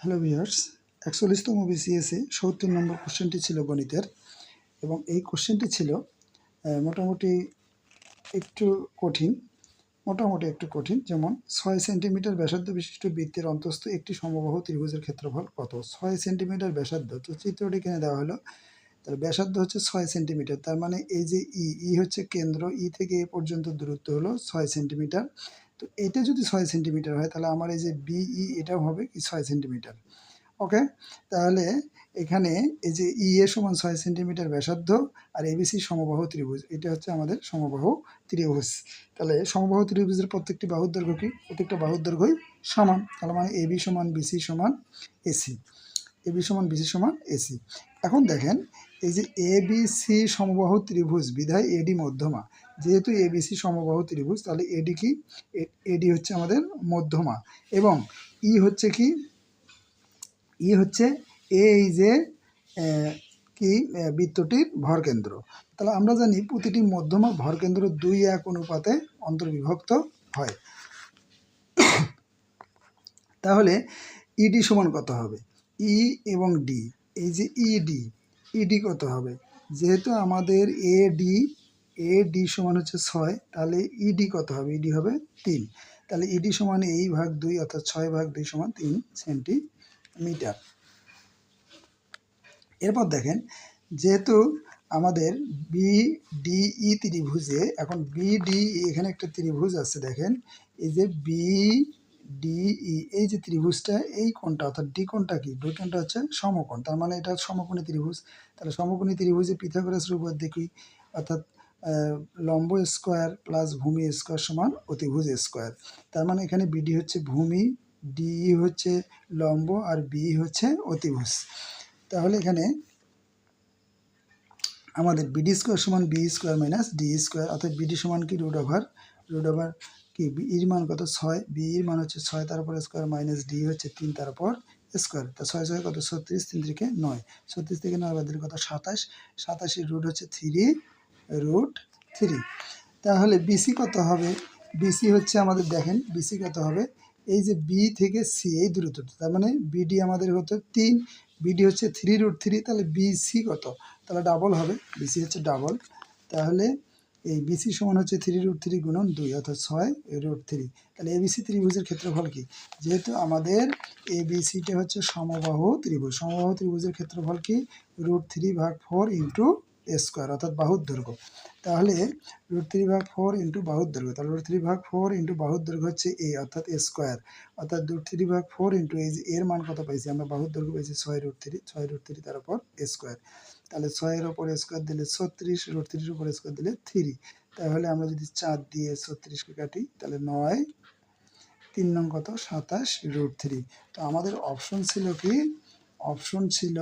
Hello viewers একচল্লিশতম বিসিএসে সত্তর নম্বর কোশ্চেনটি ছিল গণিতের এবং এই কোশ্চেনটি ছিল মোটামুটি একটু কঠিন, মোটামুটি একটু কঠিন, যেমন ছয় সেন্টিমিটার ব্যাসার্ধ বিশিষ্ট বৃত্তের অন্তস্থ একটি সমবাহু ত্রিভুজের ক্ষেত্রফল কত? ছয় সেন্টিমিটার ব্যাসার্ধ, তো চিত্রটি এখানে দেওয়া হলো তাহলে ব্যাসার্ধ হচ্ছে ছয় সেন্টিমিটার, তার মানে এই যে ই ই হচ্ছে কেন্দ্র ই থেকে এ পর্যন্ত দূরত্ব হলো ছয় সেন্টিমিটার তো এটা যদি ছয় সেন্টিমিটার হয়, তাহলে আমার এই যে বিই এটাও হবে কি ছয় সেন্টিমিটার। ওকে তাহলে এখানে এই যে ই এ সমান ছয় সেন্টিমিটার ব্যাসার্ধ আর এবিসি সমবাহু ত্রিভুজ, এটা হচ্ছে আমাদের সমবাহু ত্রিভুজ। তাহলে সমবাহু ত্রিভুজের প্রত্যেকটি বাহুর দৈর্ঘ্য কি? প্রত্যেকটা বাহুর দৈর্ঘ্যই সমান। তাহলে মানে এবি সমান বিসি সমান এসি এবি সমান বিসি সমান এসি এখন দেখেন, এই যে এ বি সি সমবাহু ত্রিভুজ বিধায় এডি মধ্যমা যেহেতু এ এবিসি সমবাহু ত্রিভুজ, তাহলে এডি কি? এডি হচ্ছে আমাদের মধ্যমা। এবং ই হচ্ছে কি? ই হচ্ছে এই যে কি বৃত্তটির ভরকেন্দ্র। তাহলে আমরা জানি প্রতিটি মধ্যমা ভরকেন্দ্র দুই এক অনুপাতে অন্তর্বিভক্ত হয়। তাহলে ইডি সমান কত হবে? ই এবং ডি এই যে ইডি ইডি কত হবে? যেহেতু আমাদের এ ডি এ ডি সমান হচ্ছে ছয়, তাহলে ইডি কত হবে? ইডি হবে তিন। তাহলে ইডি সমান এই ভাগ দুই অর্থাৎ ছয় ভাগ দুই সমান তিন সেন্টিমিটার। এরপর দেখেন, যেহেতু আমাদের বি ডি ই ত্রিভুজে, এখন বি ডি এখানে একটা ত্রিভুজ আছে, দেখেন, এই যে বি ডি ই এই যে ত্রিভুজটা, এই কোণটা, অর্থাৎ ডি কোণটা কি? ডি কোণটা হচ্ছে সমকোণ, তার মানে এটা সমকোণী ত্রিভুজ। তাহলে সমকোণী ত্রিভুজে পিথাগোরাসের উপর দেখি, অর্থাৎ লম্ব স্কোয়ার প্লাস ভূমি স্কোয়ার সমান অতিভুজ স্কোয়ার। তার মানে এখানে বিডি হচ্ছে ভূমি ডিই হচ্ছে লম্ব আর বি হচ্ছে অতিভুজ। তাহলে এখানে আমাদের বিডি স্কোয়ার সমান B square minus D square, অর্থাৎ বিডি সমান কি রুট ওভার রুট ওভার কি? বির মান কত? ছয়। বি এর মান হচ্ছে ছয় তারপর স্কোয়ার মাইনাস ডি হচ্ছে তিন তারপর স্কোয়ার। তা ছয় ছয় কত? ছত্রিশ, তিন থেকে নয়। ছত্রিশ থেকে নয় বাদের কত? সাতাশ। সাতাশের রুট হচ্ছে থ্রি রুট থ্রি তাহলে বিসি কত হবে? বিসি হচ্ছে আমাদের, দেখেন বিসি কত হবে? এই যে বি থেকে সি এই দূরত্বটা, তার মানে বিডি আমাদের হতো তিন বিডি হচ্ছে থ্রি রুট থ্রি তাহলে বিসি কত? তাহলে ডাবল হবে বিসি হচ্ছে ডাবল তাহলে এই বিসি সমান হচ্ছে থ্রি রুট থ্রি গুণন দুই, অর্থাৎ ছয় রুট থ্রি তাহলে এবিসি ত্রিভুজের ক্ষেত্রফল কি? যেহেতু আমাদের এবিসিটা হচ্ছে সমবাহু ত্রিভুজ, সমবাহু ত্রিভুজের ক্ষেত্রফল কি? রুট থ্রি ভাগ ফোর ইন্টু স্কোয়ার অর্থাৎ বাহুর দৈর্ঘ্য। তাহলে রুট থ্রি ভাগ ফোর ইন্টু বাহুর দৈর্ঘ্য, তাহলে রুট থ্রি ভাগ ফোর ইন্টু বাহুর দৈর্ঘ্য হচ্ছে এ অর্থাৎ স্কোয়ার। অর্থাৎ রুট থ্রি ভাগ ফোর ইন্টু এই এর মান কত পাইছি? আমরা বাহুর দৈর্ঘ্য পাইছি ছয় রুট থ্রি ছয় রুট থ্রি তার উপর স্কোয়ার। তাহলে ছয়ের ওপর স্কোয়ার দিলে ছত্রিশ রুট থ্রির উপর স্কোয়ার দিলে থ্রি তাহলে আমরা যদি চার দিয়ে ছত্রিশকে কাটি, তাহলে নয়, তিন নং কত? সাতাশ রুট থ্রি তো আমাদের অপশন ছিল কি? অপশন ছিল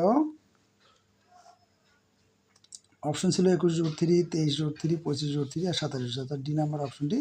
অপশন ছিল একুশ জোর থ্রি, তেইশ জোর থ্রি, পঁচিশ জোর থ্রি আর সাতাশ জোর থ্রি ডি নাম্বার অপশনটি